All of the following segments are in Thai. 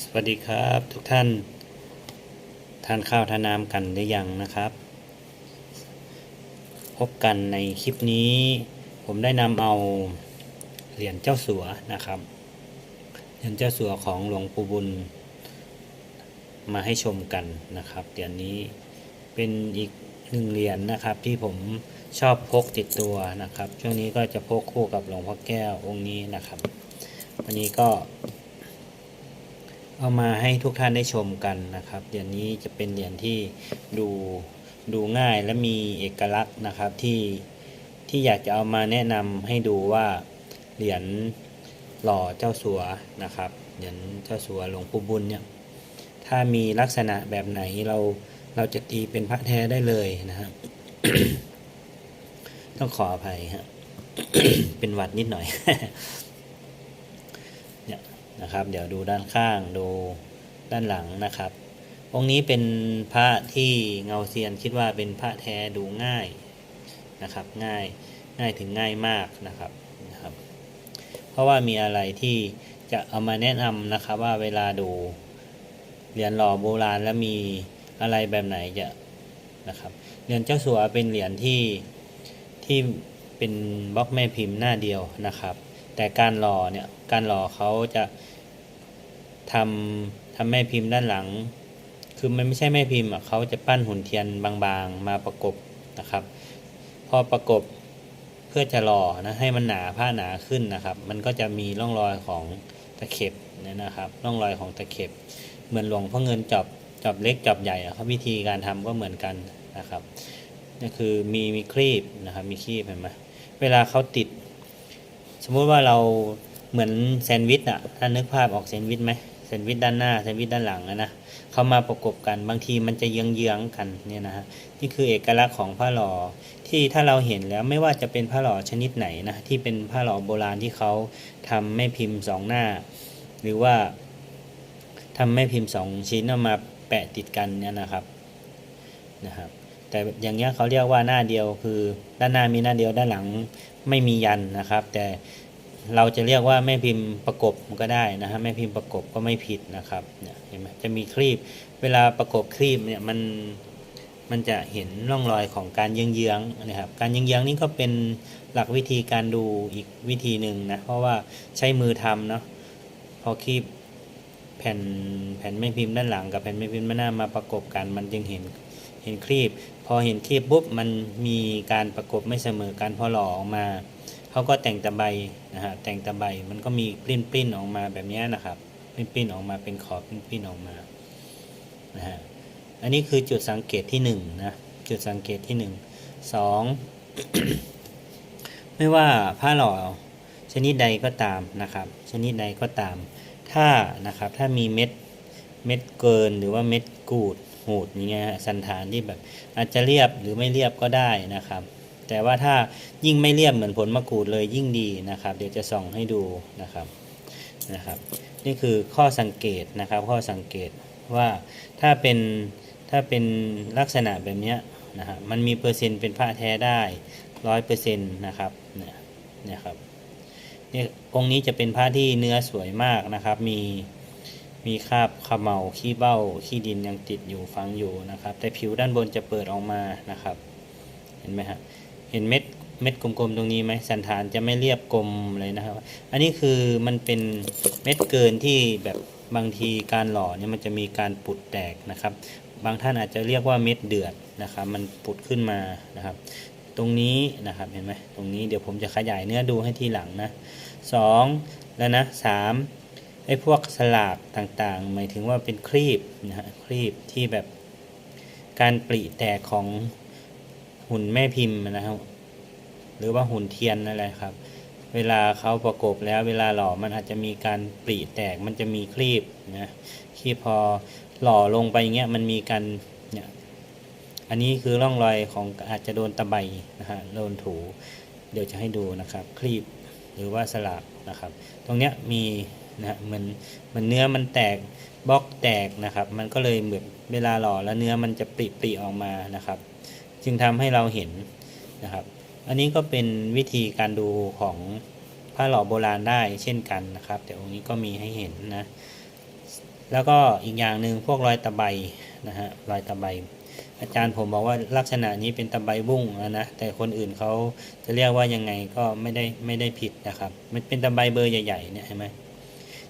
สวัสดีครับทุกท่าน ทานข้าวทานน้ำกันหรือยังนะครับ พบกันในคลิปนี้ ผมได้นำเอาเหรียญเจ้าสัวนะครับเหรียญเจ้าสัวของหลวงปู่บุญ มาให้ชมกันนะครับเหรียญนี้เป็นอีกหนึ่งเหรียญนะครับที่ผมชอบพกติดตัวนะครับ ช่วงนี้ก็จะพกคู่กับหลวงพ่อแก้วองค์นี้นะครับ วันนี้ก็ เอามาให้ทุกท่านได้ชมกันนะครับเหรียญนี้จะเป็นเหรียญที่ดูดูง่ายและมีเอกลักษณ์นะครับที่ที่อยากจะเอามาแนะนำให้ดูว่าเหรียญหล่อเจ้าสัวนะครับเหรียญเจ้าสัวหลวงปู่บุญเนี่ยถ้ามีลักษณะแบบไหนเราเราจะตีเป็นพระแท้ได้เลยนะครับต้องขออภัยครับเป็นหวัดนิดหน่อย นะครับ เดี๋ยวดูด้านข้างดูด้านหลังนะครับ องค์นี้เป็นพระที่เงาเซียนคิดว่าเป็นพระแท้ดูง่ายนะครับ ง่ายง่ายถึงง่ายมากนะครับนะครับ เพราะว่ามีอะไรที่จะเอามาแนะนำนะครับว่าเวลาดูเหรียญหล่อโบราณแล้วมีอะไรแบบไหนจะนะครับเหรียญเจ้าสัวเป็นเหรียญที่ที่เป็นบล็อกแม่พิมพ์หน้าเดียวนะครับ แต่การหล่อเนี่ย การหล่อเขาจะทำทำแม่พิมพ์ด้านหลัง คือมันไม่ใช่แม่พิมพ์อะเขาจะปั้นหุ่นเทียนบางๆ มาประกบนะครับ พอประกบเพื่อจะหล่อนะให้มันหนาผ้าหนาขึ้นนะครับ มันก็จะมีร่องรอยของตะเข็บเนี่ยนะครับ ร่องรอยของตะเข็บ เหมือนหลวงพ่อเงินจอบจอบเล็กจอบใหญ่อะครับวิธีการทำก็เหมือนกันนะครับนี่คือมีมีครีบนะครับมีครีบเห็นไหมเวลาเขาติด สมมุติว่าเรา เหมือนแซนด์วิชอะถ้านึกภาพออกแซนด์วิชไหมแซนด์วิชด้านหน้าแซนด์วิชด้านหลังอะนะเขามาประกบกันบางทีมันจะเยื้องๆกันเนี่ยนะฮะนี่คือเอกลักษณ์ของผ้าหล่อที่ถ้าเราเห็นแล้วไม่ว่าจะเป็นผ้าหล่อชนิดไหนนะที่เป็นผ้าหล่อโบราณที่เขาทำแม่พิมพ์สองหน้า หรือว่าทำแม่พิมพ์สองชิ้นเอามาแปะติดกันเนี่ยนะครับนะครับ แต่อย่างเงี้ยเขาเรียกว่าหน้าเดียวคือด้านหน้ามีหน้าเดียวด้านหลังไม่มียันนะครับ แต่ เราจะเรียกว่าแม่พิมพ์ประกบก็ได้นะฮะแม่พิมพ์ประกบก็ไม่ผิดนะครับเนี่ยเห็นไหมจะมีครีบเวลาประกบครีบเนี่ยมันมันจะเห็นร่องรอยของการเยื้องๆนะครับ การเยื้องๆนี่ก็เป็นหลักวิธีการดูอีกวิธีหนึ่งนะเพราะว่าใช้มือทำเนาะพอครีบแผ่นแผ่นแม่พิมพ์ด้านหลังกับแผ่นแม่พิมพ์ด้านหน้ามาประกบกันมันจึงเห็นเห็นครีบ พอเห็นครีบปุ๊บมันมีการประกบไม่เสมอกันพอหล่อออกมา เขาก็แต่งตะไบนะฮะแต่งตะไบมันก็มีปริ้นปริ้นออกมาแบบนี้นะครับปริ้นปริ้นออกมาเป็นขอบปริ้นปริ้นออกมานะฮะอันนี้คือจุดสังเกตที่หนึ่งนะจุดสังเกตที่หนึ่งสองไม่ว่าผ้าหล่อชนิดใดก็ตามนะครับ ชนิดใดก็ตาม ถ้านะครับถ้ามีเม็ดเม็ดเกินหรือว่าเม็ดกูดหูดอย่างเงี้ยสันฐานที่แบบอาจจะเรียบหรือไม่เรียบก็ได้นะครับ แต่ว่าถ้ายิ่งไม่เรียบเหมือนผลมะกรูดเลยยิ่งดีนะครับ เดี๋ยวจะส่องให้ดูนะครับนะครับ นี่คือข้อสังเกตนะครับ ข้อสังเกตว่าถ้าเป็นถ้าเป็นลักษณะแบบนี้นะฮะมันมีเปอร์เซ็นต์เป็นผ้าแท้ได้ร้อยเปอร์เซ็นต์นะครับเนี่ยนะครับเนี่ยองค์นี้จะเป็นผ้าที่เนื้อสวยมากนะครับ มีมีคราบขมเหลาขี้เบ้าขี้ดินยังติดอยู่ฝังอยู่นะครับ แต่ผิวด้านบนจะเปิดออกมานะครับ เห็นไหมฮะ เห็นเม็ดเม็ดกลมๆตรงนี้ไหมสันฐานจะไม่เรียบกลมเลยนะครับ อันนี้คือมันเป็นเม็ดเกินที่แบบบางทีการหล่อเนี่ยมันจะมีการปุดแตกนะครับ บางท่านอาจจะเรียกว่าเม็ดเดือดนะครับ มันปุดขึ้นมานะครับ ตรงนี้นะครับเห็นไหมตรงนี้เดี๋ยวผมจะขยายเนื้อดูให้ทีหลังนะสองแล้วนะสามไอ้พวกสลากต่างๆ หมายถึงว่าเป็นครีบนะฮะครีบที่แบบการปริแตกของ หุ่นแม่พิมพ์นะครับ หรือว่าหุ่นเทียนนั่นแหละครับ เวลาเขาประกบแล้วเวลาหล่อมันอาจจะมีการปริแตกมันจะมีครีบนะครีบพอหล่อลงไปเงี้ยมันมีการเนี่ยอันนี้คือร่องรอยของอาจจะโดนตะไบนะฮะโดนถูเดี๋ยวจะให้ดูนะครับครีบหรือว่าสลากนะครับ ตรงเนี้ยมีนะฮะเหมือนเหมันเนื้อมันแตกบล็อกแตกนะครับ มันก็เลยแบบเวลาหล่อแล้วเนื้อมันจะปริปริออกมานะครับ จึงทำให้เราเห็นนะครับ อันนี้ก็เป็นวิธีการดูของผ้าหล่อโบราณได้เช่นกันนะครับ แต่องค์นี้ก็มีให้เห็นนะแล้วก็อีกอย่างหนึ่งพวกรอยตะไบนะฮะรอยตะไบอาจารย์ผมบอกว่าลักษณะนี้เป็นตะไบบุ้งนะนะแต่คนอื่นเขาจะเรียกว่ายังไงก็ไม่ได้ไม่ได้ผิดนะครับ มันเป็นตะไบเบอร์ใหญ่ๆเนี่ยเห็นไหม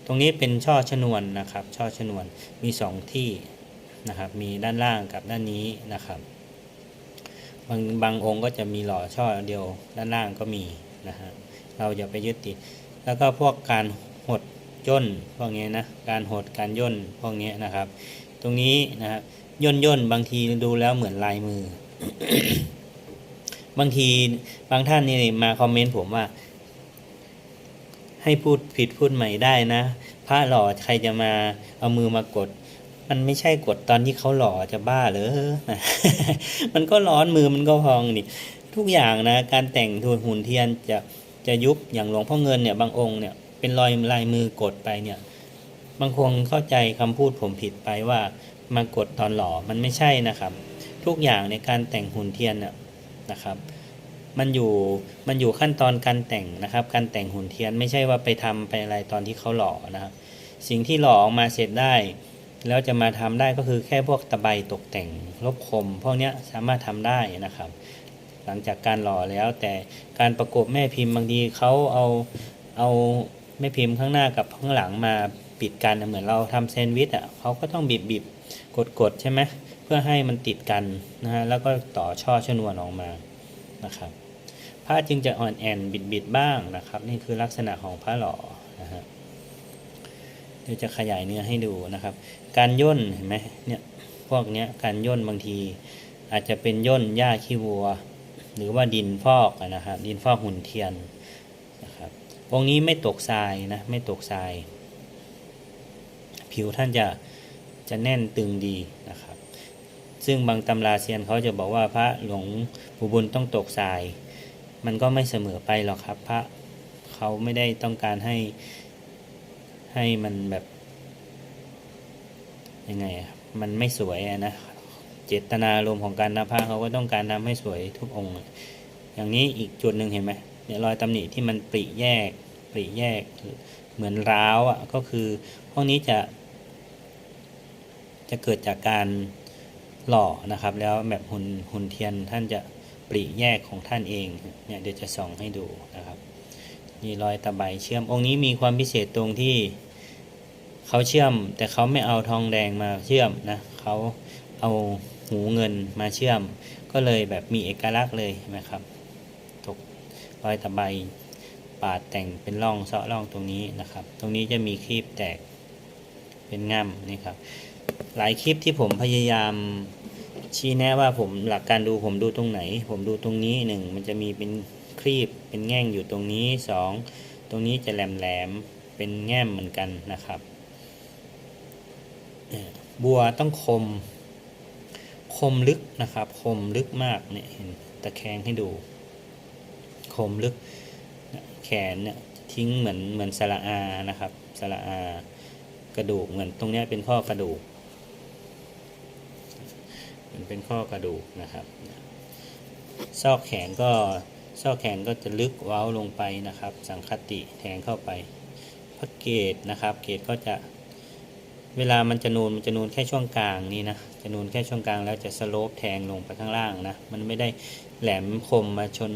ตรงนี้เป็นช่อชนวนนะครับ ช่อชนวนมีสองที่นะครับ มีด้านล่างกับด้านนี้นะครับ บางบางองค์ก็จะมีหล่อช่อเดียวด้านล่างก็มีนะฮะเราอย่าไปยึดติด แล้วก็พวกการหดย่นพวกนี้นะการหดการย่นพวกนี้นะครับ ตรงนี้นะครับย่นย่นบางทีดูแล้วเหมือนลายมือ บางทีบางท่านนี่มาคอมเมนต์ผมว่า ให้พูดผิดพูดใหม่ได้นะพระหล่อใครจะมาเอามือมากด มันไม่ใช่กดตอนที่เขาหล่อจะบ้าเหรอมันก็ร้อนมือมันก็พองนี่ทุกอย่างนะ การแต่งทูนหุ่นเทียนจะจะยุบอย่างหลวงพ่อเงินเนี่ยบางองค์เนี่ยเป็นรอยลายมือกดไปเนี่ย บางคนเข้าใจคำพูดผมผิดไปว่ามากดตอนหล่อมันไม่ใช่นะครับ ทุกอย่างในการแต่งหุ่นเทียนน่ะนะครับมันอยู่มันอยู่ขั้นตอนการแต่งนะครับ การแต่งหุ่นเทียนไม่ใช่ว่าไปทำไปอะไรตอนที่เขาหล่อนะครับสิ่งที่หล่อออกมาเสร็จได้ แล้วจะมาทำได้ก็คือแค่พวกตะไบตกแต่งลบคม พวกนี้สามารถทำได้นะครับ หลังจากการหล่อแล้วแต่การประกบแม่พิมพ์บางทีเขาเอาเอาแม่พิมพ์ข้างหน้ากับข้างหลังมาปิดกันเหมือนเราทำแซนด์วิชอะเขาก็ต้องบีบบีบกดกดใช่ไหมเพื่อให้มันติดกันนะฮะแล้วก็ต่อช่อชนวนออกมานะครับผ้าจึงจะอ่อนแอนบิดบิดบ้างนะครับ นี่คือลักษณะของผ้าหล่อนะฮะเดี๋ยวจะขยายเนื้อให้ดูนะครับ การย่นเห็นไหมเนี่ยพวกเนี้ยการย่นบางที อาจจะเป็นย่นหญ้าขี้วัว หรือว่าดินฟอกนะครับ ดินฟอกหุ่นเทียนนะครับวงนี้ไม่ตกทรายนะไม่ตกทราย ผิวท่านจะจะแน่นตึงดีนะครับ ซึ่งบางตำราเซียนเขาจะบอกว่าพระหลวงปู่บุญต้องตกทราย มันก็ไม่เสมอไปหรอกครับ พระเขาไม่ได้ต้องการให้ให้มันแบบ ยังไงอะมันไม่สวยอะนะเจตนารมณ์ของการนำผ้าเขาก็ต้องการทำให้สวยทุกองค์ อย่างนี้อีกจุดหนึ่งเห็นไหมเนี่ยรอยตำหนิที่มันปริแยกปริแยกเหมือนร้าวอะก็คือพวกนี้จะ จะเกิดจากการหล่อนะครับ แล้วแบบหุ่นหุ่นเทียนท่านจะปริแยกของท่านเองเนี่ยเดี๋ยวจะส่องให้ดูนะครับนี่รอยตะไบเชื่อมองค์นี้มีความพิเศษตรงที่ เขาเชื่อม แต่เขาไม่เอาทองแดงมาเชื่อมนะเขาเอาหูเงินมาเชื่อม ก็เลยแบบมีเอกลักษณ์เลยนะครับตกรอยตะไบปาดแต่งเป็นร่องเซาะร่องตรงนี้นะครับ ตรงนี้จะมีครีบแตกเป็นง่ำนี่ครับ หลายคลิปที่ผมพยายามชี้แนะว่าผมหลักการดูผมดูตรงไหน ผมดูตรงนี้หนึ่งมันจะมีเป็นครีบเป็นแง่งอยู่ตรงนี้สองตรงนี้จะแหลมแหลมเป็นแง่มเหมือนกันนะครับ บัวต้องคม คมลึกนะครับ คมลึกมากเนี่ยเห็นตะแคงให้ดู คมลึก แขนเนี่ยทิ้งเหมือนเหมือนสระอานะครับสระอา กระดูกเหมือนตรงเนี้ยเป็นข้อกระดูกมันเป็นข้อกระดูกนะครับซอกแขนก็ซอกแขนก็จะลึกเว้าลงไปนะครับ สังคติแทงเข้าไปพระเกตนะครับ เกตก็จะ เวลามันจะนูนมันจะนูนแค่ช่วงกลางนี่นะจะนูนแค่ช่วงกลางแล้วจะสโลปแทงลงไปข้างล่างนะมันไม่ได้แหลมคมมาชน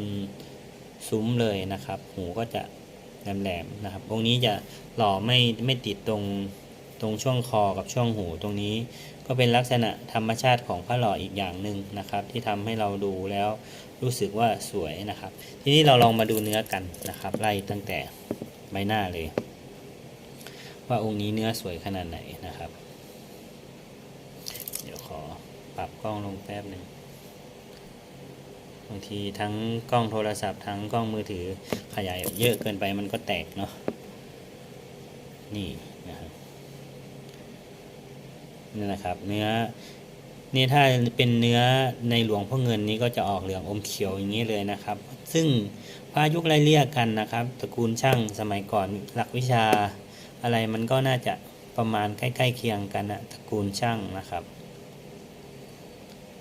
ซุ้มเลยนะครับ หูก็จะแหลมๆนะครับ องค์นี้จะหล่อไม่ไม่ติดตรงตรงช่วงคอกับช่วงหูตรงนี้ ก็เป็นลักษณะธรรมชาติของพระหล่ออีกอย่างหนึ่งนะครับ ที่ทำให้เราดูแล้วรู้สึกว่าสวยนะครับ ทีนี้เราลองมาดูเนื้อกันนะครับ ไล่ตั้งแต่ใบหน้าเลย ว่าองค์นี้เนื้อสวยขนาดไหนนะครับ เดี๋ยวขอปรับกล้องลงแป๊บหนึ่งบางทีทั้งกล้องโทรศัพท์ทั้งกล้องมือถือขยายเยอะเกินไปมันก็แตกเนาะนี่นะครับนี่นะครับ เนื้อนี่ถ้าเป็นเนื้อในหลวงพ่อเงินนี้ก็จะออกเหลืองอมเขียวอย่างนี้เลยนะครับ ซึ่งพายุคไล่เลี่ยกันนะครับ ตระกูลช่างสมัยก่อนหลักวิชา อะไรมันก็น่าจะประมาณใกล้ๆเคียงกันนะตระกูลช่างนะครับ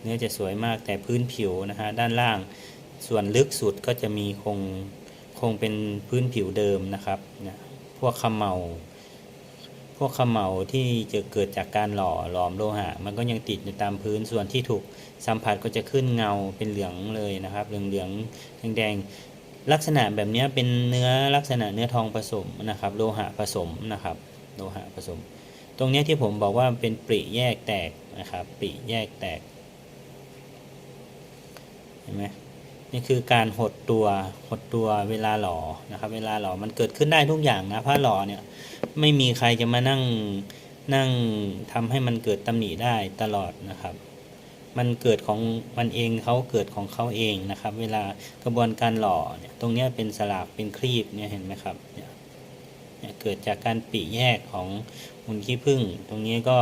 เนื้อจะสวยมากแต่พื้นผิวนะฮะด้านล่างส่วนลึกสุดก็จะมีคงคงเป็นพื้นผิวเดิมนะครับนะพวกขมเมาพวกขมเหลาที่จะเกิดจากการหล่อหลอมโลหะ มันก็ยังติดอยู่ตามพื้นส่วนที่ถูกสัมผัสก็จะขึ้นเงาเป็นเหลืองเลยนะครับ เหลืองเหลืองแดง ลักษณะแบบนี้เป็นเนื้อลักษณะเนื้อทองผสมนะครับ โลหะผสมนะครับโลหะผสม ตรงนี้ที่ผมบอกว่าเป็นปริแยกแตกนะครับปริแยกแตกเห็นไหมนี่คือการหดตัวหดตัวเวลาหล่อนะครับ เวลาหล่อมันเกิดขึ้นได้ทุกอย่างนะผ้าหล่อเนี่ยไม่มีใครจะมานั่งนั่งทำให้มันเกิดตำหนิได้ตลอดนะครับ มันเกิดของมันเองเขาเกิดของเขาเองนะครับ เวลากระบวนการหล่อเนี่ยตรงนี้เป็นสลากเป็นครีบเนี่ยเห็นไหมครับเนี่ยเกิดจากการปีแยกของหุ่นขี้ผึ้งตรงนี้ก็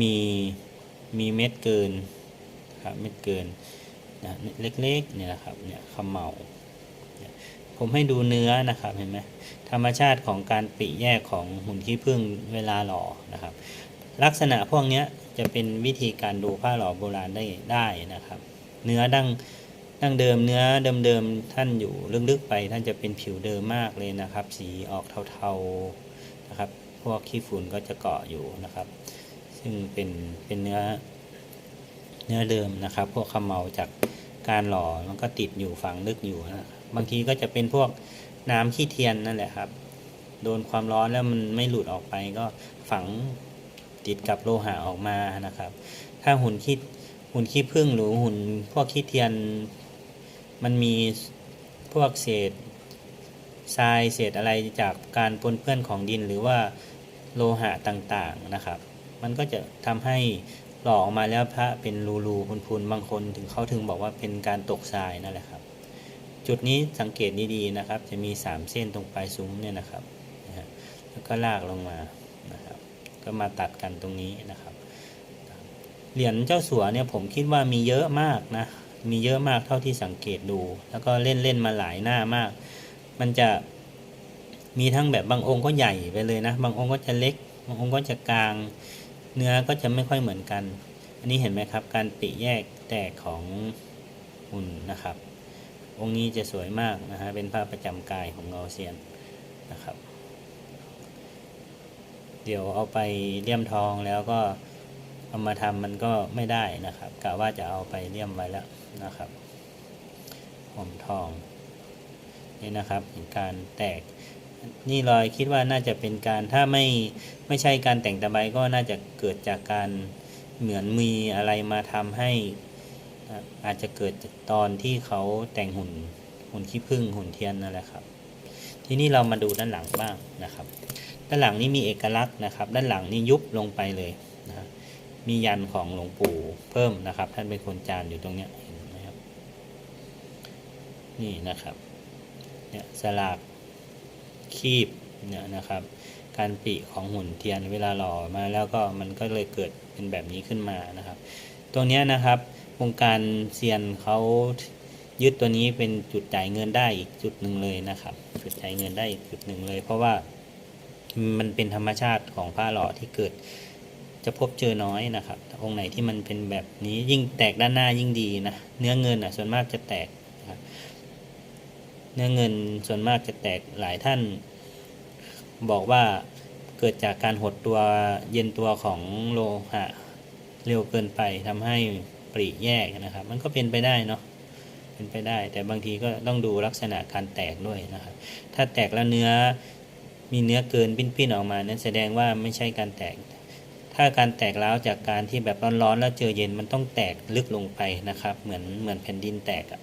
มีมีเม็ดเกินครับเม็ดเกินนะเล็กๆเนี่ยนะครับเนี่ยเขมเหลาผมให้ดูเนื้อนะครับเห็นไหมธรรมชาติของการปริแยกของหุ่นขี้ผึ้งเวลาหล่อนะครับ ลักษณะพวกเนี้ย จะเป็นวิธีการดูผ้าหล่อโบราณได้ได้นะครับ เนื้อดั้งดั้งเดิมเนื้อเดิมๆท่านอยู่ลึกๆไป ท่านจะเป็นผิวเดิมมากเลยนะครับ สีออกเทาๆนะครับ พวกขี้ฝุ่นก็จะเกาะอยู่นะครับ ซึ่งเป็นเป็นเนื้อเนื้อเดิมนะครับ พวกขมเหลาจากการหล่อมันก็ติดอยู่ฝังลึกอยู่นะบางทีก็จะเป็นพวกน้ำขี้เทียนนั่นแหละครับ โดนความร้อนแล้วมันไม่หลุดออกไปก็ฝัง ติดกับโลหะออกมานะครับ ถ้าหุ่นขี้หุ่นขี้ผึ้งหรือหุ่นพวกขี้เทียนมันมีพวกเศษทรายเศษอะไรจากการปนเปื้อนของดินหรือว่าโลหะต่างๆนะครับ มันก็จะทำให้หล่อออกมาแล้วพระเป็นรูๆพุนๆบางคนถึงเขาถึงบอกว่าเป็นการตกทรายนั่นแหละครับ จุดนี้สังเกตดีๆนะครับ จะมี 3 เส้นตรงปลายซุ้มเนี่ยนะครับแล้วก็ลากลงมานะครับ ก็มาตัดกันตรงนี้นะครับ เหรียญเจ้าสัวเนี่ยผมคิดว่ามีเยอะมากนะมีเยอะมากเท่าที่สังเกตดู แล้วก็เล่นเล่นมาหลายหน้ามาก มันจะมีทั้งแบบบางองค์ก็ใหญ่ไปเลยนะ บางองค์ก็จะเล็ก บางองค์ก็จะกลาง เนื้อก็จะไม่ค่อยเหมือนกัน อันนี้เห็นไหมครับ การปิแยกแตกของหุ่นนะครับ องค์นี้จะสวยมากนะฮะ เป็นภาพประจำกายของเงาเซียนนะครับ เดี๋ยวเอาไปเลี่ยมทองแล้วก็เอามาทำมันก็ไม่ได้นะครับกะว่าจะเอาไปเลี่ยมไว้แล้วนะครับหอมทองนี่นะครับการแตกนี่รอยคิดว่าน่าจะเป็นการถ้าไม่ไม่ใช่การแต่งตะไบก็น่าจะเกิดจากการเหมือนมีอะไรมาทำให้อาจจะเกิดตอนที่เขาแต่งหุ่นหุ่นขี้ผึ้งหุ่นเทียนนั่นแหละครับ ทีนี้เรามาดูด้านหลังบ้างนะครับานหลังนี่มีเอกลักษณ์นะครับ ด้านหลังนี่ยุบลงไปเลยนะฮะมียันของหลวงปู่เพิ่มนะครับ ท่านเป็นคนจานอยู่ตรงเนี้ยเห็นไหมครับนี่นะครับเนี่ยสลากคีบเนี่ยนะครับ การปีของหุ่นเทียนเวลาหล่อมาแล้วก็มันก็เลยเกิดเป็นแบบนี้ขึ้นมานะครับ ตรงเนี้ยนะครับวงการเซียนเขายึดตัวนี้เป็นจุดจ่ายเงินได้อีกจุดหนึ่งเลยนะครับ จุดจ่ายเงินได้อีกจุดหนึ่งเลย เพราะว่า มันเป็นธรรมชาติของผ้าหล่อที่เกิดจะพบเจอน้อยนะครับองค์ไหนที่มันเป็นแบบนี้ยิ่งแตกด้านหน้ายิ่งดีนะเนื้อเงินอะส่วนมากจะแตกนะครับเนื้อเงินส่วนมากจะแตกหลายท่าน บอกว่าเกิดจากการหดตัวเย็นตัวของโลหะเร็วเกินไปทำให้ปริแยกนะครับ มันก็เป็นไปได้เนาะเป็นไปได้ แต่บางทีก็ต้องดูลักษณะการแตกด้วยนะครับ ถ้าแตกแล้วเนื้อ มีเนื้อเกินปิ้นๆออกมานั้นแสดงว่าไม่ใช่การแตก ถ้าการแตกร้าวจากการที่แบบร้อนๆแล้วเจอเย็นมันต้องแตกลึกลงไปนะครับ เหมือนเหมือนแผ่นดินแตกอะ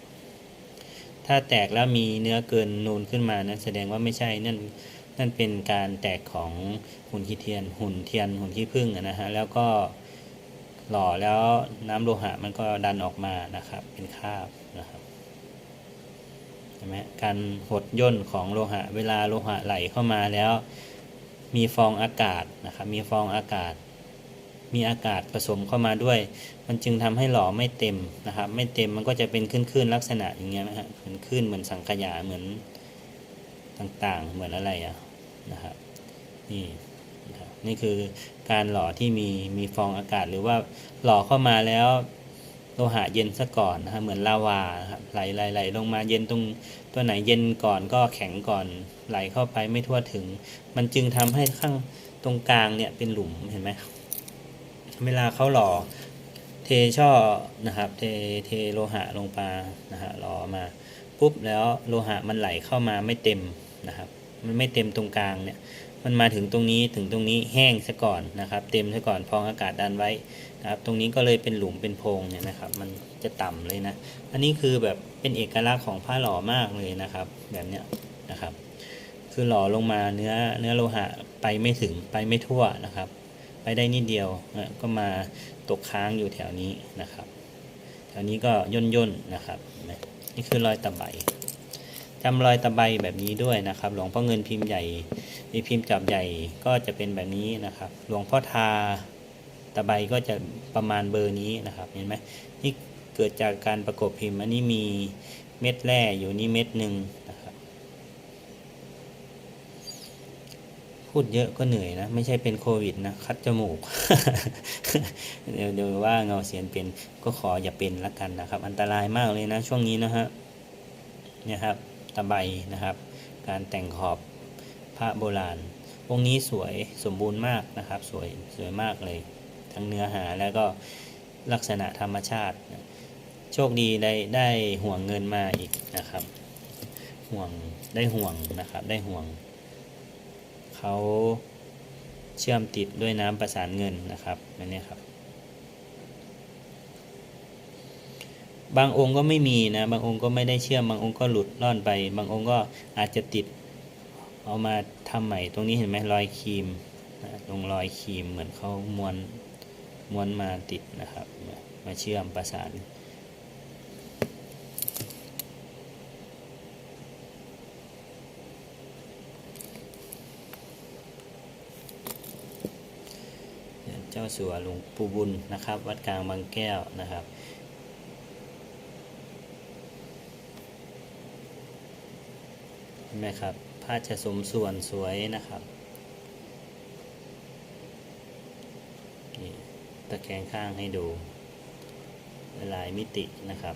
ถ้าแตกแล้วมีเนื้อเกินนูนขึ้นมานั้นแสดงว่าไม่ใช่นั่นนั่นเป็นการแตกของหุ่นขี้เทียน หุ่นเทียนหุ่นขี้ผึ้งนะฮะแล้วก็หล่อแล้วน้ำโลหะมันก็ดันออกมานะครับ เป็นคราบ ช่ไหมการหดย่นของโลหะ เวลาโลหะไหลเข้ามาแล้ว มีฟองอากาศนะครับมีฟองอากาศ มีอากาศผสมเข้ามาด้วย มันจึงทำให้หล่อไม่เต็มนะครับ ไม่เต็มมันก็จะเป็นคลื่นๆลักษณะอย่างเงี้ยนะฮะเหมือนคลื่นเหมือนสังขยาเหมือนต่างๆ เหมือนอะไรอะนะครับนี่นะครับนี่คือการหล่อที่มีมีฟองอากาศหรือว่าหล่อเข้ามาแล้ว ลหะเย็นซะก่อนนะฮะเหมือนลาวาครับไหลไหลไหลลงมาเย็นตรงตัวไหนเย็นก่อนก็แข็งก่อนไหลเข้าไปไม่ทั่วถึง มันจึงทำให้ข้างตรงกลางเนี่ยเป็นหลุมเห็นไหมเวลาเขาหล่อเทช่อนะครับ เทเทโลหะลงไปนะฮะหล่อมาปุ๊บแล้วโลหะมันไหลเข้ามาไม่เต็มนะครับ มันไม่เต็มตรงกลางเนี่ย มันมาถึงตรงนี้ถึงตรงนี้แห้งซะก่อนนะครับ เต็มซะก่อนพองอากาศดันไว้นะครับ ตรงนี้ก็เลยเป็นหลุมเป็นโพรงเนี่ยนะครับ มันจะต่ำเลยนะ อันนี้คือแบบเป็นเอกลักษณ์ของผ้าหล่อมากเลยนะครับ แบบเนี้ยนะครับ คือหล่อลงมาเนื้อเนื้อโลหะไปไม่ถึงไปไม่ทั่วนะครับ ไปได้นิดเดียวนะก็มาตกค้างอยู่แถวนี้นะครับ แถวนี้ก็ย่นย่นนะครับ นี่คือรอยตะไบ จำรอยตะไบแบบนี้ด้วยนะครับ หลวงพ่อเงินพิมพ์ใหญ่มีพิมพ์จับใหญ่ก็จะเป็นแบบนี้นะครับ หลวงพ่อทาตะไบก็จะประมาณเบอร์นี้นะครับเห็นไหมนี่เกิดจากการประกบพิมพ์ อันนี้มีเม็ดแร่อยู่นี่เม็ดหนึ่งนะครับพูดเยอะก็เหนื่อยนะ ไม่ใช่เป็นโควิดนะ คัดจมูก เดี๋ยวเดี๋ยวว่าเงาเสียนเป็นก็ขออย่าเป็นละกันนะครับ อันตรายมากเลยนะ ช่วงนี้นะฮะเนี่ยครับ ตะไบนะครับ การแต่งขอบพระโบราณองค์นี้สวยสมบูรณ์มากนะครับ สวยสวยมากเลย ทั้งเนื้อหาแล้วก็ลักษณะธรรมชาติ โชคดีได้ได้ห่วงเงินมาอีกนะครับ ห่วงได้ห่วงนะครับได้ห่วงเขาเชื่อมติดด้วยน้ำประสานเงินนะครับอันนี้ครับ บางองค์ก็ไม่มีนะบางองค์ก็ไม่ได้เชื่อมบางองค์ก็หลุดล่อนไป บางองค์ก็อาจจะติดเอามาทำใหม่ตรงนี้เห็นไหมรอยครีมตรงรอยครีมเหมือนเขาม้วนม้วนมาติดนะครับ มาเชื่อมประสานเจ้าสัวหลวงปู่บุญนะครับ วัดกลางบางแก้วนะครับ ห็นไหมครับผ้าจะสมส่วนสวยนะครับนี่ตะแคงข้างให้ดูหลายมิตินะครับ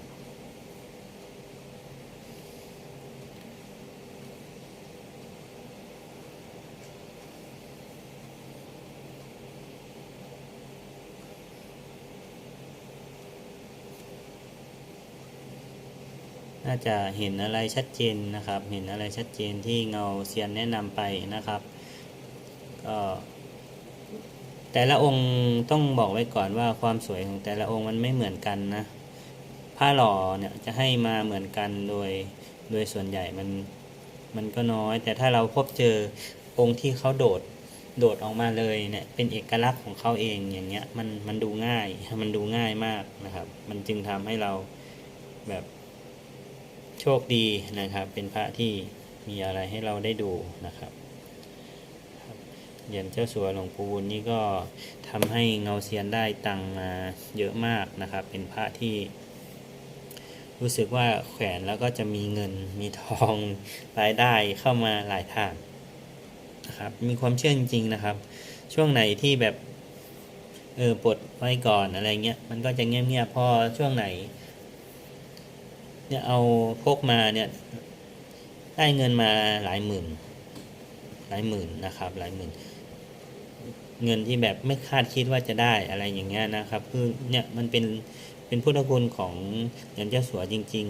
จะเห็นอะไรชัดเจนนะครับ เห็นอะไรชัดเจนที่เงาเซียนแนะนำไปนะครับก็แต่ละองค์ต้องบอกไว้ก่อนว่าความสวยของแต่ละองค์มันไม่เหมือนกันนะผ้าหล่อเนี่ยจะให้มาเหมือนกันโดยโดยส่วนใหญ่มันมันก็น้อย แต่ถ้าเราพบเจอองค์ที่เขาโดดโดดออกมาเลยเนี่ยเป็นเอกลักษณ์ของเขาเองอย่างเงี้ยมันมันดูง่ายมันดูง่ายมากนะครับ มันจึงทำให้เราแบบ โชคดีนะครับ เป็นพระที่มีอะไรให้เราได้ดูนะครับครับเหรียญเจ้าสัวหลวงปู่บุญนี่ก็ทำให้เงาเซียนได้ตังมาเยอะมากนะครับ เป็นพระที่ รู้สึกว่าแขวนแล้วก็จะมีเงินมีทองรายได้เข้ามาหลายทางนะครับ มีความเชื่อจริงๆนะครับ ช่วงไหนที่แบบเออปลดไว้ก่อนอะไรเงี้ยมันก็จะเงียบๆพอช่วงไหน เนี่ยเอาพกมาเนี่ยได้เงินมาหลายหมื่น หลายหมื่นนะครับ หลายหมื่น เงินที่แบบไม่คาดคิดว่าจะได้อะไรอย่างเงี้ยนะครับคือเนี่ยมันเป็นเป็นพุทธคุณของเหรียญเจ้าสัวจริง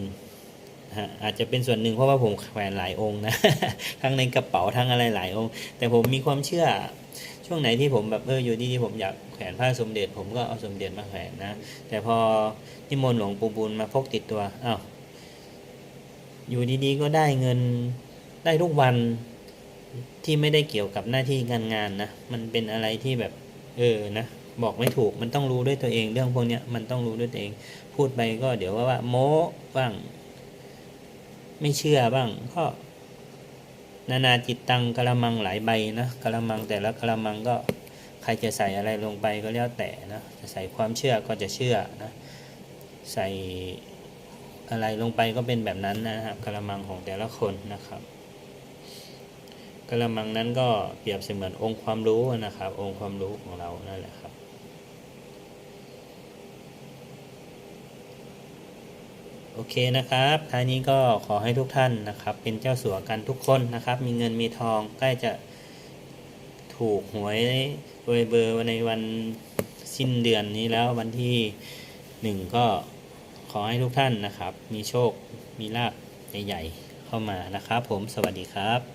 ๆฮะอาจจะเป็นส่วนหนึ่งเพราะว่าผมแขวนหลายองค์นะทั้งในกระเป๋าทั้งอะไรหลายองค์ แต่ผมมีความเชื่อช่วงไหนที่ผมแบบเอออยู่ดีๆผมอยากแขวนผ้าสมเด็จ ผมก็เอาสมเด็จมาแขวนนะ แต่พอนิมนต์หลวงปู่บุญมาพกติดตัวอ้าว อยู่ดีๆ ก็ได้เงินได้ทุกวันที่ไม่ได้เกี่ยวกับหน้าที่การงานนะ มันเป็นอะไรที่แบบ เออนะบอกไม่ถูกมันต้องรู้ด้วยตัวเอง เรื่องพวกนี้มันต้องรู้ด้วยตัวเอง พูดไปก็เดี๋ยวว่าว่าโม้บ้าง ไม่เชื่อบ้างก็นานาจิตตังกะละมังหลายใบนะกะละมังแต่ละกะละมังก็ใครจะใส่อะไรลงไปก็แล้วแต่นะจะใส่ความเชื่อก็จะเชื่อนะใส่ อะไรลงไปก็เป็นแบบนั้นนะครับกะละมังของแต่ละคนนะครับกะละมังนั้นก็เปรียบเสมือนองค์ความรู้นะครับ องค์ความรู้ของเรานั่นแหละครับ โอเคนะครับท้ายนี้ก็ขอให้ทุกท่านนะครับ เป็นเจ้าสัวกันทุกคนนะครับ มีเงินมีทองใกล้จะถูกหวยรวยเบอร์ในวันสิ้นเดือนนี้แล้ววันที่หนึ่งก็ อให้ทุกท่านนะครับ มีโชค มีลาภใหญ่ๆเข้ามานะครับ ผม สวัสดีครับ